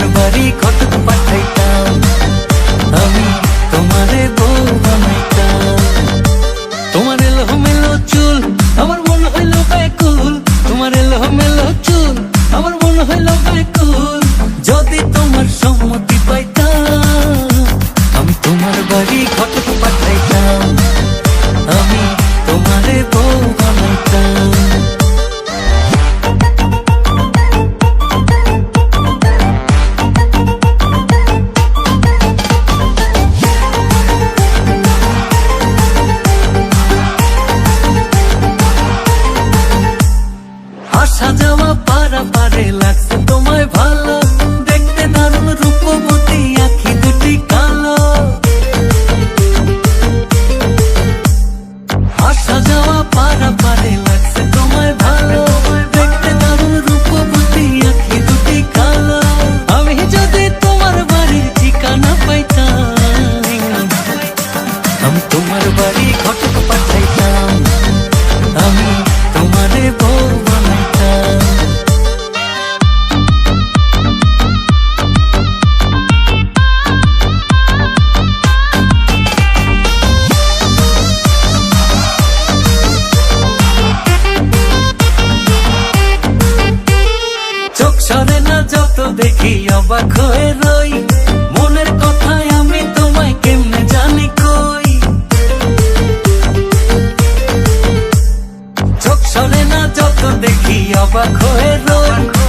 ஒரு வரி கொத்துக்கு பட்டை তোমায় ভালো, দেখতে দারুণ রূপবতী আখি দুটি কালো। আসা যাওয়া পারা পারে, লাগছে তোমায় ভালো দুটি কালো। আমি যদি তোমার বাড়ির ঠিকানা পাইতাম, আমি তোমার বাড়ি ঘটক পাই দেখি অবাক হয়ে রই। মনের কথায় আমি তোমায় কেমনে জানি কই? চোখ শোনে না, যত দেখি অবাক হয়ে রই।